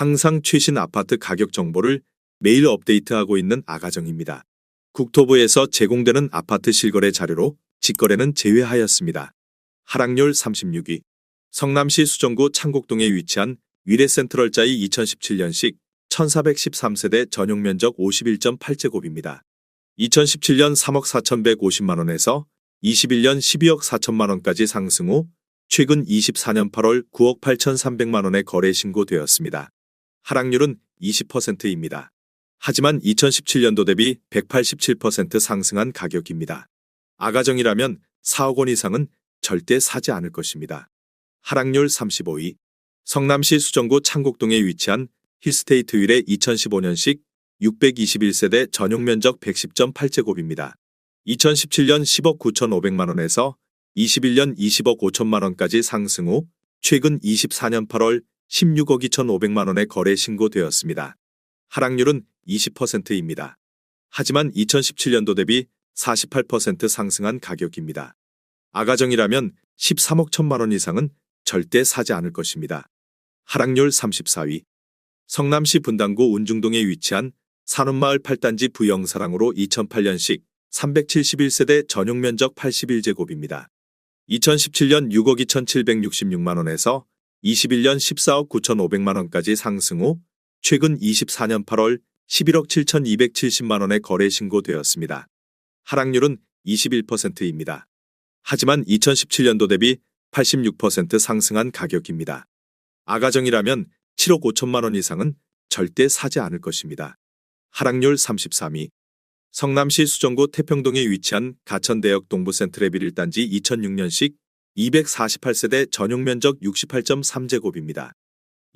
항상 최신 아파트 가격 정보를 매일 업데이트하고 있는 아가정입니다. 국토부에서 제공되는 아파트 실거래 자료로 직거래는 제외하였습니다. 하락률 36위. 성남시 수정구 창곡동에 위치한 위례센트럴자이 2017년식 1413세대 전용 면적 51.8제곱입니다. 2017년 3억 4,150만원에서 21년 12억 4천만원까지 상승 후 최근 24년 8월 9억 8,300만원에 거래 신고되었습니다. 하락률은 20%입니다. 하지만 2017년도 대비 187% 상승한 가격입니다. 아가정이라면 4억 원 이상은 절대 사지 않을 것입니다. 하락률 35위. 성남시 수정구 창곡동에 위치한 힐스테이트 윌의 2015년식 621세대 전용 면적 110.8제곱입니다. 2017년 10억 9,500만원에서 21년 20억 5천만원까지 상승 후 최근 24년 8월 16억 2,500만원에 거래 신고되었습니다. 하락률은 20%입니다. 하지만 2017년도 대비 48% 상승한 가격입니다. 아가정이라면 13억 1천만 원 이상은 절대 사지 않을 것입니다. 하락률 34위. 성남시 분당구 운중동에 위치한 산업마을 8단지 부영사랑으로 2008년식 371세대 전용 면적 81제곱입니다. 2017년 6억 2,766만원에서 21년 14억 9,500만 원까지 상승 후 최근 24년 8월 11억 7,270만 원에 거래 신고되었습니다. 하락률은 21%입니다. 하지만 2017년도 대비 86% 상승한 가격입니다. 아가정이라면 7억 5천만 원 이상은 절대 사지 않을 것입니다. 하락률 33위. 성남시 수정구 태평동에 위치한 가천대역 동부 센트레빌 1단지 2006년식 248세대 전용 면적 68.3제곱입니다.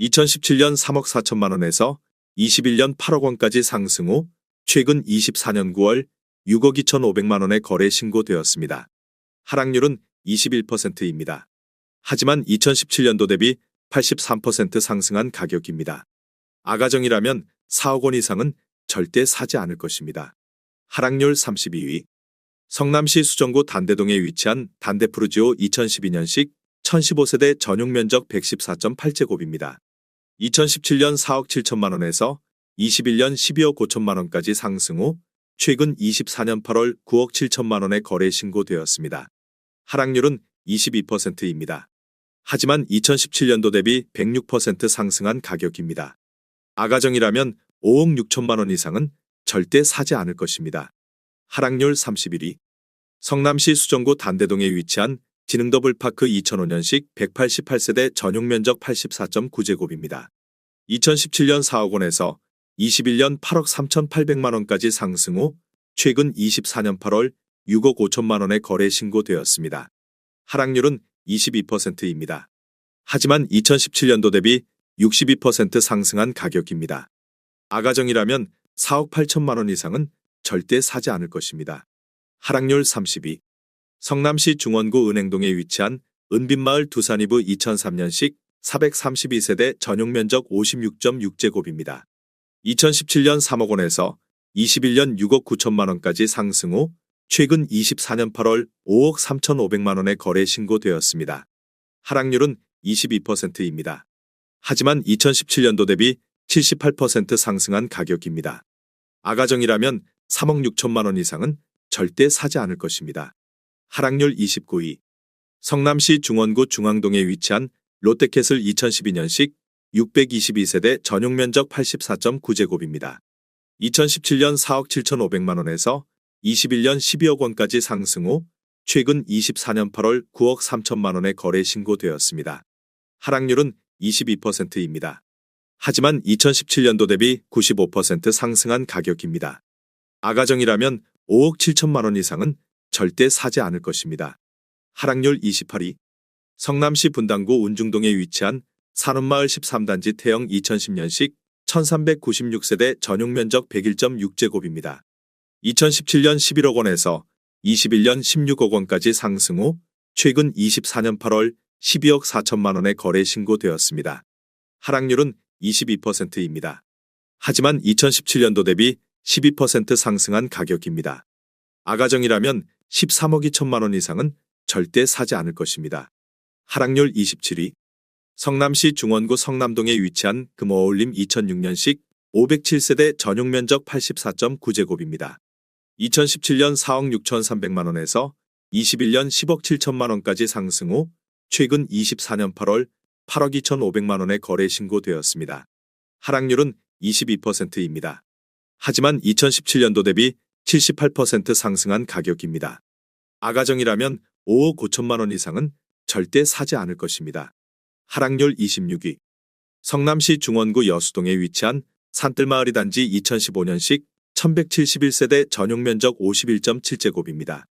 2017년 3억 4천만 원에서 21년 8억 원까지 상승 후 최근 24년 9월 6억 2,500만 원에 거래 신고되었습니다. 하락률은 21%입니다. 하지만 2017년도 대비 83% 상승한 가격입니다. 아가정이라면 4억 원 이상은 절대 사지 않을 것입니다. 하락률 32위. 성남시 수정구 단대동에 위치한 단대프루지오 2012년식 1015세대 전용 면적 114.8제곱입니다. 2017년 4억 7천만 원에서 21년 12억 5천만 원까지 상승 후 최근 24년 8월 9억 7천만 원에 거래 신고되었습니다. 하락률은 22%입니다. 하지만 2017년도 대비 106% 상승한 가격입니다. 아가정이라면 5억 6천만 원 이상은 절대 사지 않을 것입니다. 하락률 31위. 성남시 수정구 단대동에 위치한 지능더블파크 2005년식 188세대 전용 면적 84.9제곱입니다. 2017년 4억 원에서 21년 8억 3,800만 원까지 상승 후 최근 24년 8월 6억 5천만 원에 거래 신고되었습니다. 하락률은 22%입니다. 하지만 2017년도 대비 62% 상승한 가격입니다. 아가정이라면 4억 8천만 원 이상은 절대 사지 않을 것입니다. 하락률 32. 성남시 중원구 은행동에 위치한 은빛마을 두산이브 2003년식 432세대 전용 면적 56.6제곱입니다. 2017년 3억 원에서 21년 6억 9천만 원까지 상승 후 최근 24년 8월 5억 3,500만 원에 거래 신고되었습니다. 하락률은 22%입니다. 하지만 2017년도 대비 78% 상승한 가격입니다. 아가정이라면 3억 6천만 원 이상은 절대 사지 않을 것입니다. 하락률 29위. 성남시 중원구 중앙동에 위치한 롯데캐슬 2012년식 622세대 전용 면적 84.9제곱입니다. 2017년 4억 7,500만 원에서 21년 12억 원까지 상승 후 최근 24년 8월 9억 3천만 원에 거래 신고되었습니다. 하락률은 22%입니다. 하지만 2017년도 대비 95% 상승한 가격입니다. 아가정이라면 5억 7천만 원 이상은 절대 사지 않을 것입니다. 하락률 28위. 성남시 분당구 운중동에 위치한 산업마을 13단지 태영 2010년식 1396세대 전용 면적 101.6제곱입니다. 2017년 11억 원에서 21년 16억 원까지 상승 후 최근 24년 8월 12억 4천만 원에 거래 신고되었습니다. 하락률은 22%입니다. 하지만 2017년도 대비 12% 상승한 가격입니다. 아가정이라면 13억 2천만 원 이상은 절대 사지 않을 것입니다. 하락률 27위. 성남시 중원구 성남동에 위치한 금어울림 2006년식 507세대 전용 면적 84.9제곱입니다. 2017년 4억 6,300만 원에서 21년 10억 7천만 원까지 상승 후 최근 24년 8월 8억 2,500만 원에 거래 신고되었습니다. 하락률은 22%입니다. 하지만 2017년도 대비 78% 상승한 가격입니다. 아가정이라면 5억 5천만 원 이상은 절대 사지 않을 것입니다. 하락률 26위. 성남시 중원구 여수동에 위치한 산뜰마을이 단지 2015년식 1171세대 전용 면적 51.7제곱입니다.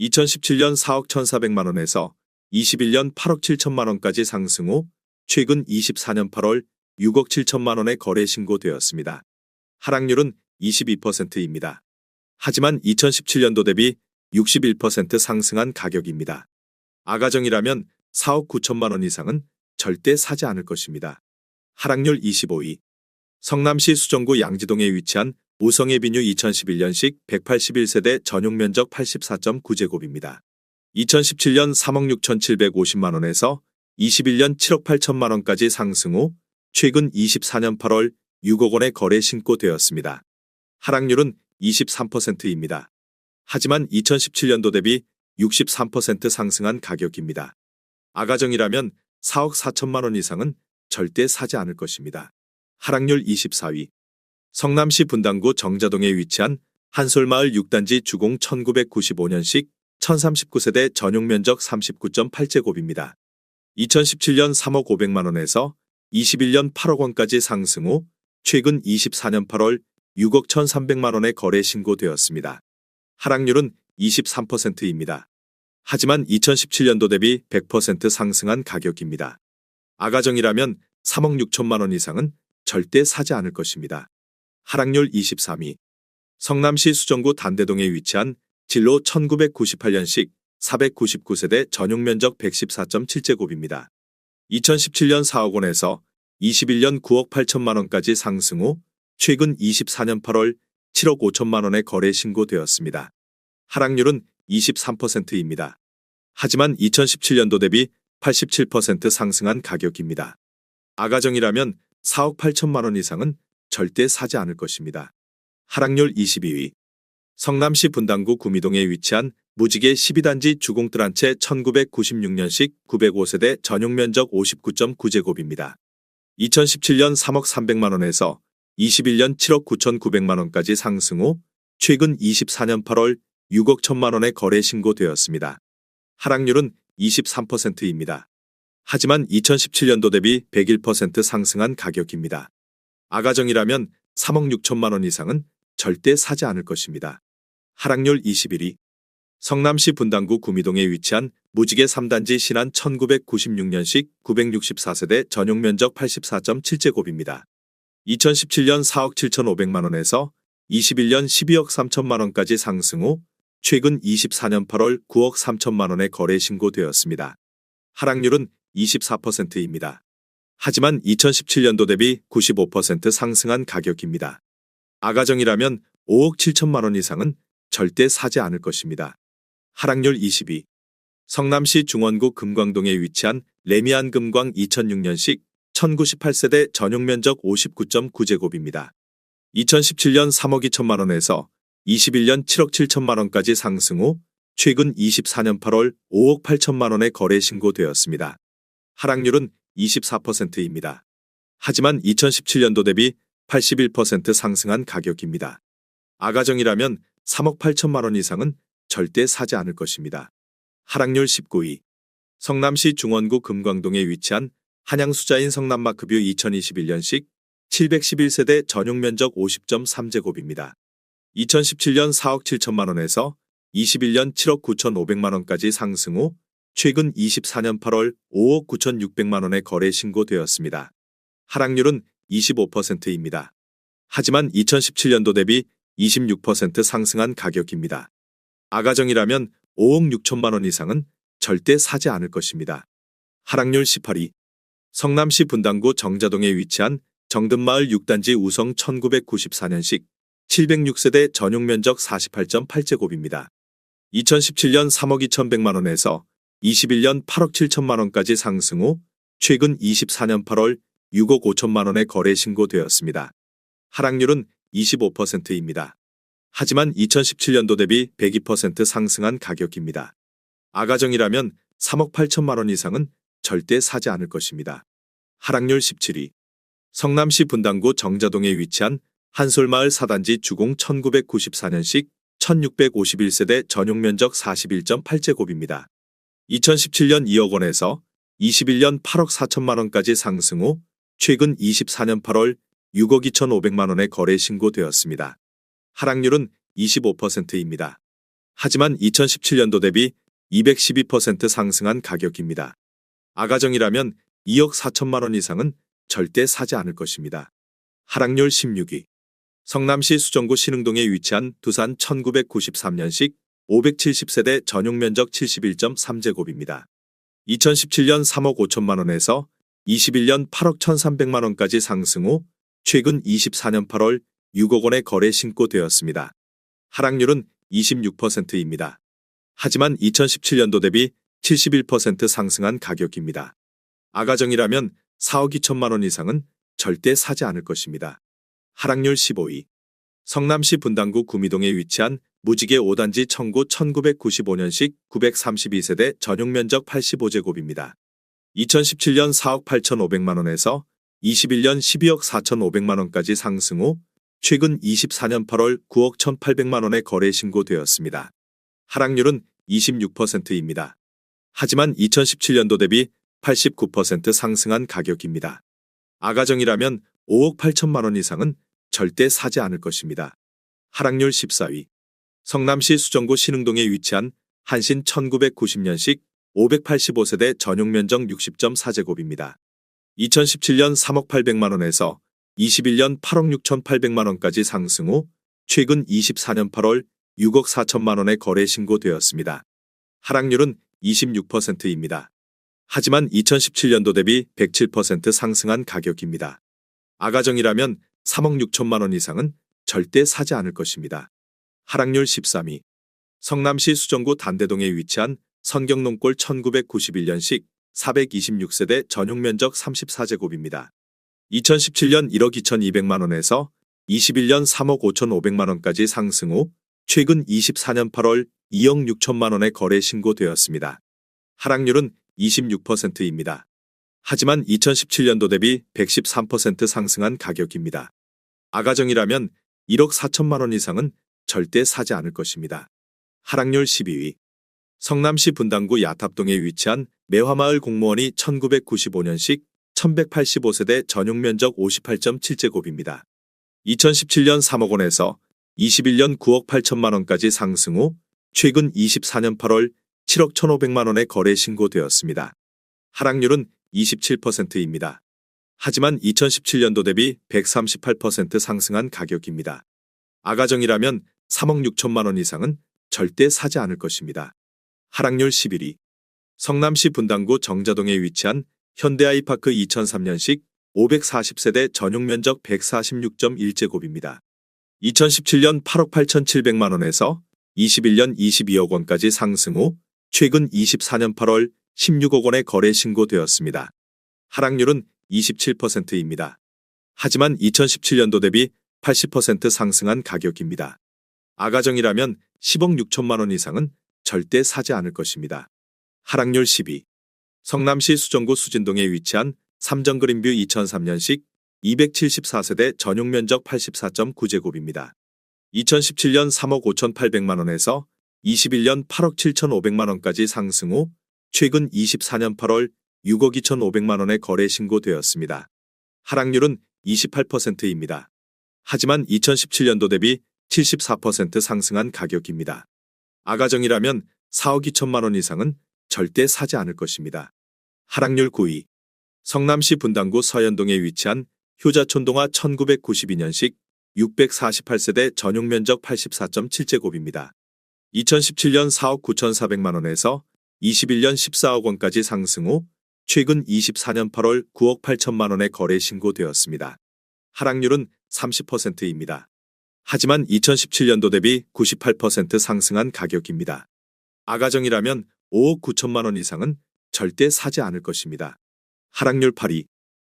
2017년 4억 1,400만 원에서 21년 8억 7천만 원까지 상승 후 최근 24년 8월 6억 7천만 원에 거래 신고되었습니다. 하락률은 22%입니다. 하지만 2017년도 대비 61% 상승한 가격입니다. 아가정이라면 4억 9천만 원 이상은 절대 사지 않을 것입니다. 하락률 25위. 성남시 수정구 양지동에 위치한 우성의 비뉴 2011년식 181세대 전용 면적 84.9제곱입니다. 2017년 3억 6,750만 원에서 21년 7억 8천만 원까지 상승 후 최근 24년 8월 6억 원에 거래 신고되었습니다. 하락률은 23%입니다. 하지만 2017년도 대비 63% 상승한 가격입니다. 아가정이라면 4억 4천만 원 이상은 절대 사지 않을 것입니다. 하락률 24위. 성남시 분당구 정자동에 위치한 한솔마을 6단지 주공 1995년식 1039세대 전용 면적 39.8제곱입니다. 2017년 3억 500만 원에서 21년 8억 원까지 상승 후 최근 24년 8월 6억 1,300만 원에 거래 신고되었습니다. 하락률은 23%입니다. 하지만 2017년도 대비 100% 상승한 가격입니다. 아가정이라면 3억 6천만 원 이상은 절대 사지 않을 것입니다. 하락률 23위. 성남시 수정구 단대동에 위치한 진로 1998년식 499세대 전용 면적 114.7제곱입니다. 2017년 4억 원에서 21년 9억 8천만 원까지 상승 후 최근 24년 8월 7억 5천만 원에 거래 신고되었습니다. 하락률은 23%입니다. 하지만 2017년도 대비 87% 상승한 가격입니다. 아가정이라면 4억 8천만 원 이상은 절대 사지 않을 것입니다. 하락률 22위. 성남시 분당구 구미동에 위치한 무지개 12단지 주공뜰 한 채 1996년식 905세대 전용 면적 59.9제곱입니다. 2017년 3억 300만 원에서 21년 7억 9,900만 원까지 상승 후 최근 24년 8월 6억 1천만 원에 거래 신고되었습니다. 하락률은 23%입니다. 하지만 2017년도 대비 101% 상승한 가격입니다. 아가정이라면 3억 6천만 원 이상은 절대 사지 않을 것입니다. 하락률 21위. 성남시 분당구 구미동에 위치한 무지개 3단지 신안 1996년식 964세대 전용 면적 84.7제곱입니다. 2017년 4억 7,500만 원에서 21년 12억 3천만 원까지 상승 후 최근 24년 8월 9억 3천만 원에 거래 신고되었습니다. 하락률은 24%입니다. 하지만 2017년도 대비 95% 상승한 가격입니다. 아가정이라면 5억 7천만 원 이상은 절대 사지 않을 것입니다. 하락률 22. 성남시 중원구 금광동에 위치한 레미안 금광 2006년식 1098세대 전용 면적 59.9제곱입니다. 2017년 3억 2천만 원에서 21년 7억 7천만 원까지 상승 후 최근 24년 8월 5억 8천만 원에 거래 신고되었습니다. 하락률은 24%입니다. 하지만 2017년도 대비 81% 상승한 가격입니다. 아가정이라면 3억 8천만 원 이상은 절대 사지 않을 것입니다. 하락률 19위. 성남시 중원구 금광동에 위치한 한양수자인 성남마크뷰 2021년식 711세대 전용 면적 50.3제곱입니다. 2017년 4억 7천만 원에서 21년 7억 9천5백만 원까지 상승 후 최근 24년 8월 5억 9천6백만 원에 거래 신고되었습니다. 하락률은 25%입니다. 하지만 2017년도 대비 26% 상승한 가격입니다. 아가정이라면 5억 6천만 원 이상은 절대 사지 않을 것입니다. 하락률 18위. 성남시 분당구 정자동에 위치한 정든마을 6단지 우성 1994년식 706세대 전용 면적 48.8제곱입니다. 2017년 3억 2천백만 원에서 21년 8억 7천만 원까지 상승 후 최근 24년 8월 6억 5천만 원의 거래 신고되었습니다. 하락률은 25%입니다. 하지만 2017년도 대비 102% 상승한 가격입니다. 아가정이라면 3억 8천만 원 이상은 절대 사지 않을 것입니다. 하락률 17위. 성남시 분당구 정자동에 위치한 한솔마을 사단지 주공 1994년식 1651세대 전용 면적 41.8제곱입니다. 2017년 2억 원에서 21년 8억 4천만 원까지 상승 후 최근 24년 8월 6억 2천5백만 원의 거래 신고되었습니다. 하락률은 25%입니다. 하지만 2017년도 대비 212% 상승한 가격입니다. 아가정이라면 2억 4천만 원 이상은 절대 사지 않을 것입니다. 하락률 16위. 성남시 수정구 신흥동에 위치한 두산 1993년식 570세대 전용 면적 71.3제곱입니다. 2017년 3억 5천만 원에서 21년 8억 1,300만 원까지 상승 후 최근 24년 8월 6억 원의 거래 신고되었습니다. 하락률은 26%입니다. 하지만 2017년도 대비 71% 상승한 가격입니다. 아가정이라면 4억 2천만 원 이상은 절대 사지 않을 것입니다. 하락률 15위. 성남시 분당구 구미동에 위치한 무지개 5단지 청구 1995년식 932세대 전용 면적 85제곱입니다. 2017년 4억 8천5백만 원에서 21년 12억 4천5백만 원까지 상승 후 최근 24년 8월 9억 1,800만 원의 거래 신고되었습니다. 하락률은 26%입니다. 하지만 2017년도 대비 89% 상승한 가격입니다. 아가정이라면 5억 8천만 원 이상은 절대 사지 않을 것입니다. 하락률 14위. 성남시 수정구 신흥동에 위치한 한신 1990년식 585세대 전용 면적 60.4제곱입니다. 2017년 3억 8백만 원에서 21년 8억 6천8백만 원까지 상승 후 최근 24년 8월 6억 4천만 원의 거래 신고되었습니다. 하락률은 26%입니다. 하지만 2017년도 대비 107% 상승한 가격입니다. 아가정이라면 3억 6천만 원 이상은 절대 사지 않을 것입니다. 하락률 13위. 성남시 수정구 단대동에 위치한 선경농골 1991년식 426세대 전용 면적 34제곱입니다. 2017년 1억 2,200만 원에서 21년 3억 5,500만 원까지 상승 후 최근 24년 8월 2억 6천만 원의 거래 신고되었습니다. 하락률은 26%입니다. 하지만 2017년도 대비 113% 상승한 가격입니다. 아가정이라면 1억 4천만 원 이상은 절대 사지 않을 것입니다. 하락률 12위. 성남시 분당구 야탑동에 위치한 매화마을 공무원이 1995년식 1185세대 전용 면적 58.7제곱입니다. 2017년 3억 원에서 21년 9억 8천만 원까지 상승 후 최근 24년 8월 7억 1,500만 원의 거래 신고되었습니다. 하락률은 27%입니다. 하지만 2017년도 대비 138% 상승한 가격입니다. 아가정이라면 3억 6천만 원 이상은 절대 사지 않을 것입니다. 하락률 11위. 성남시 분당구 정자동에 위치한 현대아이파크 2003년식 540세대 전용 면적 146.1제곱입니다. 2017년 8억 8,700만 원에서 21년 22억 원까지 상승 후 최근 24년 8월 16억 원의 거래 신고되었습니다. 하락률은 27%입니다. 하지만 2017년도 대비 80% 상승한 가격입니다. 아가정이라면 10억 6천만 원 이상은 절대 사지 않을 것입니다. 하락률 12. 성남시 수정구 수진동에 위치한 삼정그린뷰 2003년식 274세대 전용 면적 84.9제곱입니다. 2017년 3억 5,800만 원에서 21년 8억 7,500만 원까지 상승 후 최근 24년 8월 6억 2,500만 원의 거래 신고되었습니다. 하락률은 28%입니다. 하지만 2017년도 대비 74% 상승한 가격입니다. 아가정이라면 4억 2천만 원 이상은 절대 사지 않을 것입니다. 하락률 9위. 성남시 분당구 서현동에 위치한 효자촌동화 1992년식 648세대 전용 면적 84.7제곱입니다. 2017년 4억 9,400만 원에서 21년 14억 원까지 상승 후 최근 24년 8월 9억 8천만 원의 거래 신고되었습니다. 하락률은 30%입니다. 하지만 2017년도 대비 98% 상승한 가격입니다. 아가정이라면 5억 9천만 원 이상은 절대 사지 않을 것입니다. 하락률 8위.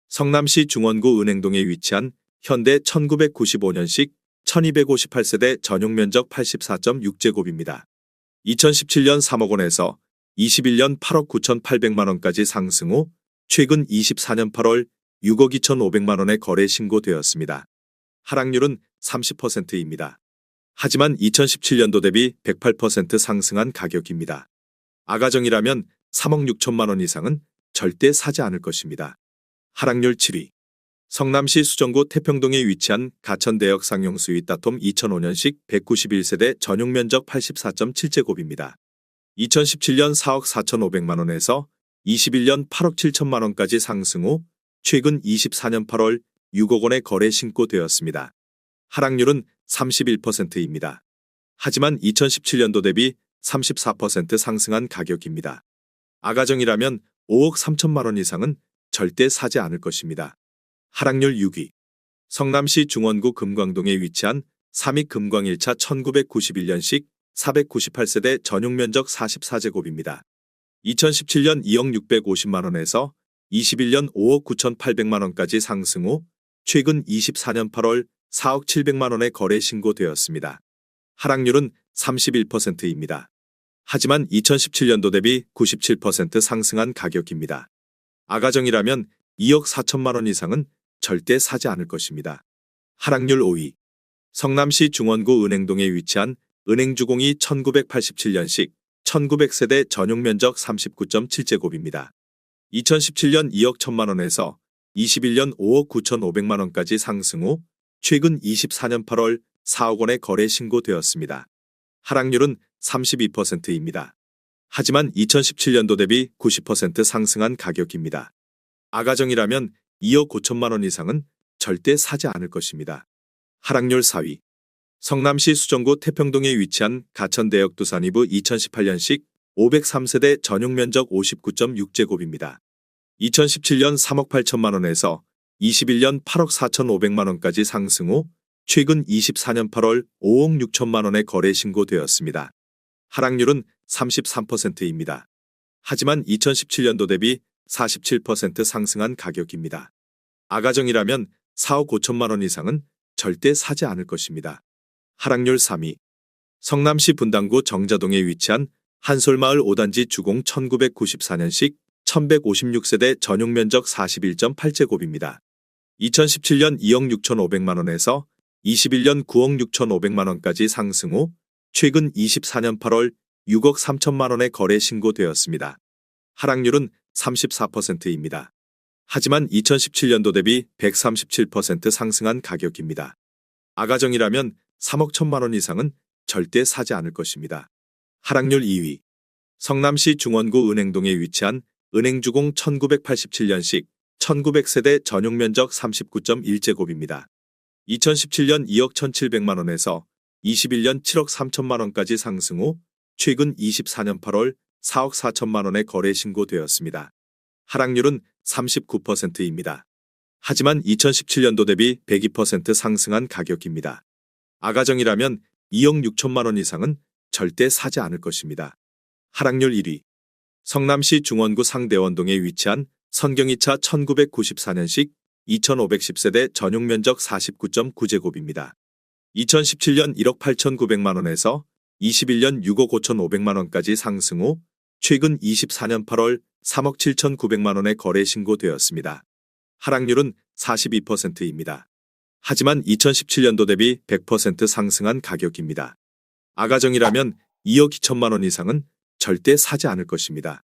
성남시 중원구 은행동에 위치한 현대 1995년식 1258세대 전용 면적 84.6제곱입니다. 2017년 3억 원에서 21년 8억 9,800만 원까지 상승 후 최근 24년 8월 6억 2,500만 원에 거래 신고되었습니다. 하락률은 30%입니다. 하지만 2017년도 대비 108% 상승한 가격입니다. 아가정이라면 3억 6천만 원 이상은 절대 사지 않을 것입니다. 하락률 7위. 성남시 수정구 태평동에 위치한 가천대역 상용 수위 따톰 2005년식 191세대 전용 면적 84.7제곱입니다. 2017년 4억 4,500만 원에서 21년 8억 7천만 원까지 상승 후 최근 24년 8월 6억 원에 거래 신고되었습니다. 하락률은 31%입니다. 하지만 2017년도 대비 34% 상승한 가격입니다. 아가정이라면 5억 3천만 원 이상은 절대 사지 않을 것입니다. 하락률 6위. 성남시 중원구 금광동에 위치한 삼익 금광 1차 1991년식 498세대 전용 면적 44제곱입니다. 2017년 2억 650만 원에서 21년 5억 9,800만 원까지 상승 후 최근 24년 8월 4억 700만 원에 거래 신고되었습니다. 하락률은 31%입니다. 하지만 2017년도 대비 97% 상승한 가격입니다. 아가정이라면 2억 4천만 원 이상은 절대 사지 않을 것입니다. 하락률 5위. 성남시 중원구 은행동에 위치한 은행주공이 1987년식 1900세대 전용 면적 39.7제곱입니다. 2017년 2억 1천만 원에서 21년 5억 9천5백만 원까지 상승 후 최근 24년 8월 4억 원에 거래 신고되었습니다. 하락률은 32%입니다. 하지만 2017년도 대비 90% 상승한 가격입니다. 아가정이라면 2억 5천만 원 이상은 절대 사지 않을 것입니다. 하락률 4위. 성남시 수정구 태평동에 위치한 가천대역 두산이브 2018년식 503세대 전용 면적 59.6제곱입니다. 2017년 3억 8천만 원에서 21년 8억 4천5백만 원까지 상승 후 최근 24년 8월 5억 6천만 원에 거래 신고되었습니다. 하락률은 33%입니다. 하지만 2017년도 대비 47% 상승한 가격입니다. 아가정이라면 4억 5천만 원 이상은 절대 사지 않을 것입니다. 하락률 3위. 성남시 분당구 정자동에 위치한 한솔마을 5단지 주공 1994년식 1156세대 전용 면적 41.8제곱입니다. 2017년 2억 6천5백만 원에서 21년 9억 6천5백만 원까지 상승 후 최근 24년 8월 6억 3천만 원에 거래 신고되었습니다. 하락률은 34%입니다. 하지만 2017년도 대비 137% 상승한 가격입니다. 아가정이라면 3억 1천만 원 이상은 절대 사지 않을 것입니다. 하락률 2위. 성남시 중원구 은행동에 위치한 은행주공 1987년식 1900세대 전용 면적 39.1제곱입니다. 2017년 2억 1,700만 원에서 21년 7억 3천만 원까지 상승 후 최근 24년 8월 4억 4천만 원에 거래 신고되었습니다. 하락률은 39%입니다. 하지만 2017년도 대비 102% 상승한 가격입니다. 아가정이라면 2억 6천만 원 이상은 절대 사지 않을 것입니다. 하락률 1위. 성남시 중원구 상대원동에 위치한 선경이차 1994년식 2510세대 전용 면적 49.9제곱입니다. 2017년 1억 8,900만 원에서 21년 6억 5,500만 원까지 상승 후 최근 24년 8월 3억 7,900만 원에 거래 신고되었습니다. 하락률은 42%입니다. 하지만 2017년도 대비 100% 상승한 가격입니다. 아가정이라면 2억 2천만 원 이상은 절대 사지 않을 것입니다.